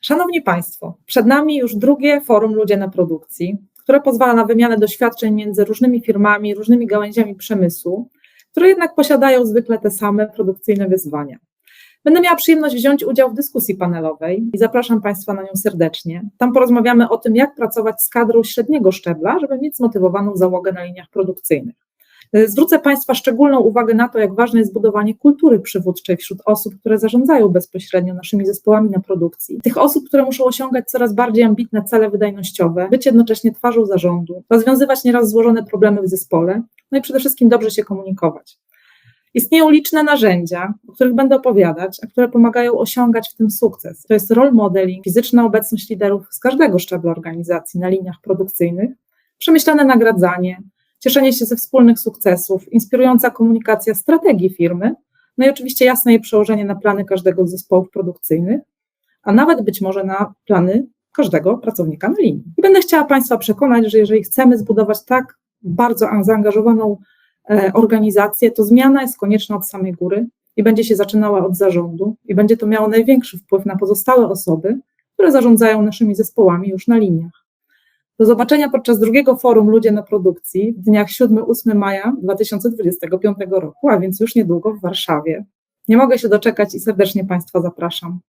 Szanowni Państwo, przed nami już drugie forum Ludzie na produkcji, które pozwala na wymianę doświadczeń między różnymi firmami, różnymi gałęziami przemysłu, które jednak posiadają zwykle te same produkcyjne wyzwania. Będę miała przyjemność wziąć udział w dyskusji panelowej i zapraszam Państwa na nią serdecznie. Tam porozmawiamy o tym, jak pracować z kadrą średniego szczebla, żeby mieć zmotywowaną załogę na liniach produkcyjnych. Zwrócę Państwa szczególną uwagę na to, jak ważne jest budowanie kultury przywódczej wśród osób, które zarządzają bezpośrednio naszymi zespołami na produkcji. Tych osób, które muszą osiągać coraz bardziej ambitne cele wydajnościowe, być jednocześnie twarzą zarządu, rozwiązywać nieraz złożone problemy w zespole, no i przede wszystkim dobrze się komunikować. Istnieją liczne narzędzia, o których będę opowiadać, a które pomagają osiągać w tym sukces. To jest role modeling, fizyczna obecność liderów z każdego szczebla organizacji na liniach produkcyjnych, przemyślane nagradzanie, cieszenie się ze wspólnych sukcesów, inspirująca komunikacja strategii firmy, no i oczywiście jasne jej przełożenie na plany każdego z zespołów produkcyjnych, a nawet być może na plany każdego pracownika na linii. I będę chciała Państwa przekonać, że jeżeli chcemy zbudować tak bardzo zaangażowaną e, organizację, to zmiana jest konieczna od samej góry i będzie się zaczynała od zarządu i będzie to miało największy wpływ na pozostałe osoby, które zarządzają naszymi zespołami już na liniach. Do zobaczenia podczas drugiego forum Ludzie na produkcji w dniach 7-8 maja 2025 roku, a więc już niedługo w Warszawie. Nie mogę się doczekać i serdecznie Państwa zapraszam.